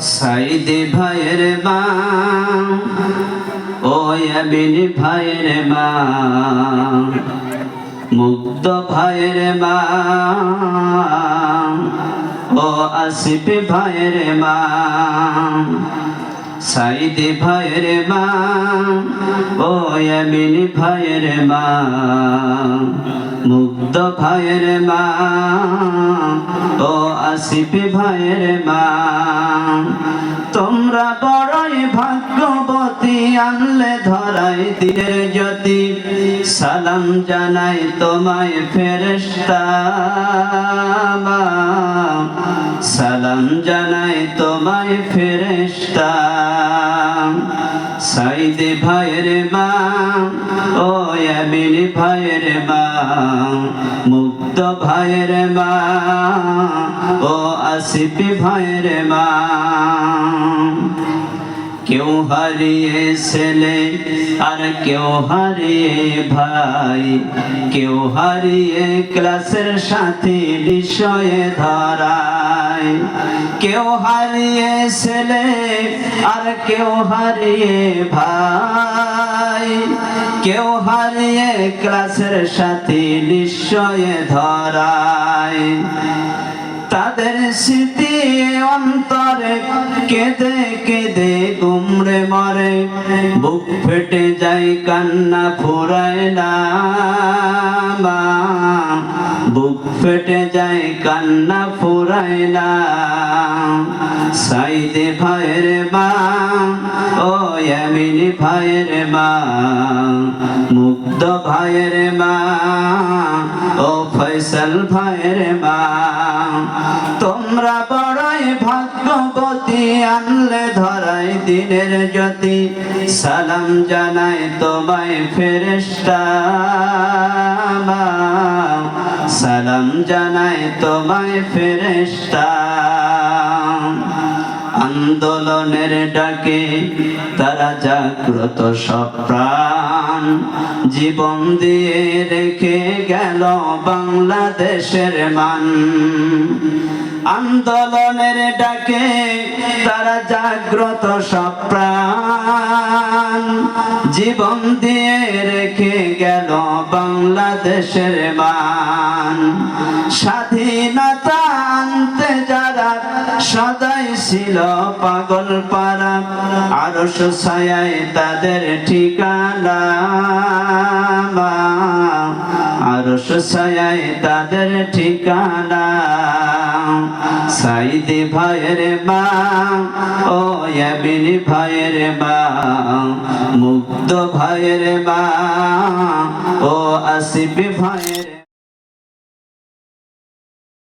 সাইদি ভাইয়ের মা ও আবিন ভাইয়ের মা মুগ্ধ ভাইয়ের মা ও আসিফ ভাইয়ের মা সাইদি ভাইয়ের মা ও আমিন ভাইয়ের মা মুগ্ধ ভাইয়ের মা ও আসিফ ভাইয়ের মা তোমরা বড়ই ভাগ্যবতী, আনলে ধরাই দিনের জ্যোতি সালাম জানাই তোমায় ফেরেস্তা সালাম জানাই তোমায় ফেরেস্তা সাইদে ভাইরে মা আমিন ভাইয়ের মা, মুক্ত ভাইয়ের মা, ও আসিফ ভাইয়ের মা। কেউ হারিয়ে ছেলে আর কেউ হারিয়ে ভাই, কেউ হারিয়ে ক্লাসের সাথী বিষয়ে ধরায় কেউ হারিয়ে ছেলে আর কেউ হারিয়ে ভাই। কেউ হারিয়ে ক্লাসের সাথী নিশ্চয়ে ধরায়। তাদের স্মৃতি অন্তরে কেঁদে কেঁদে গুমড়ে মরে। বুক ফেটে যায়, কান্না ফুরায় না। বুক ফেটে যায়, কান্না ফুরায় না। সাইদে ভাইয়ের মা, ও ইয়ামিন ভাইয়ের মা, মুগ্ধ ভাইয়ের মা, ও ফয়সাল ভাইয়ের মা। তোমরা বড়ই ভাগ্যবতী, আনলে ধরাই দিনের জ্যোতি। সালাম জানাই তোমায় ফেরেস্তা সালাম জানাই তোমায় ফেরেস্তা আন্দোলনের ডাকে তারা জাগ্রত সব প্রাণ। জীবন দিয়ে রেখে গেল বাংলাদেশের মান। আন্দোলনের ডাকে তারা জাগ্রত সব জীবন দিয়ে রেখে গেল বাংলাদেশের মান? স্বাধীনতা আনতে যারা সদাই ছিল পাগল পারা আরও ছায়ায় তাদের ঠিকানা আরও ছায়ায় তাদের ঠিকানা সাইদি ভাইয়ের মা, ও ভাইয়ের মা। মুগ্ধ ভাইয়ের মা ও আসিফ ভাইয়ের